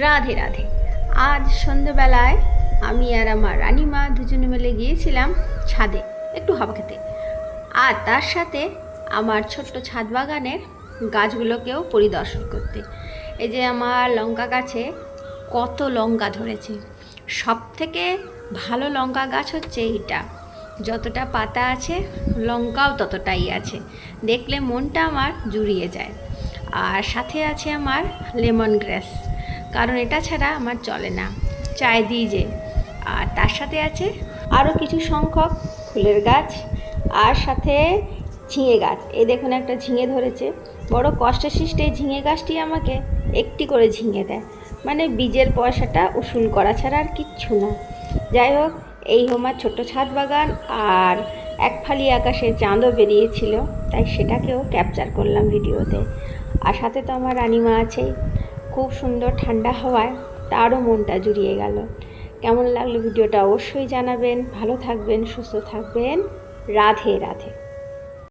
রাধে রাধে। আজ সন্ধ্যেবেলায় আমি আর আমার রানিমা দুজনে মিলে গিয়েছিলাম ছাদে একটু হাওয়া খেতে। আর তার সাথে আমার ছোট্ট ছাদ বাগানের গাছগুলোকেও পরিদর্শন করতে। এই যে আমার লঙ্কা গাছে কত লঙ্কা ধরেছে। সব থেকে ভালো লঙ্কা গাছ হচ্ছে এইটা। যতটা পাতা আছে, লঙ্কাও ততটাই আছে। দেখলে মনটা আমার জুড়িয়ে যায়। আর সাথে আছে আমার লেমন গ্রাস। কারণ এটা ছাড়া আমার চলে না। চায় দিই যে। আর তার সাথে আছে আরও কিছু সংখ্যক ফুলের গাছ আর সাথে ঝিঙে গাছ। এই দেখুন একটা ঝিঙে ধরেছে। বড় কষ্টে সৃষ্টে ঝিঙে গাছটি আমাকে একটি করে ঝিঙে দেয়। মানে বীজের পয়সাটা উসুল করা ছাড়া আর কিচ্ছু না। যাই হোক, এই আমার ছোট্ট ছাদ বাগান আর এক ফালি আকাশে চাঁদও বেরিয়েছিল, তাই সেটাকেও ক্যাপচার করলাম ভিডিওতে। আর সাথে তো আমার রানিমা আছেই। খুব সুন্দর ঠান্ডা হওয়ায় তারও মনটা জুড়িয়ে গেল। কেমন লাগল ভিডিওটা অবশ্যই জানাবেন। ভালো থাকবেন, সুস্থ থাকবেন। রাধে রাধে।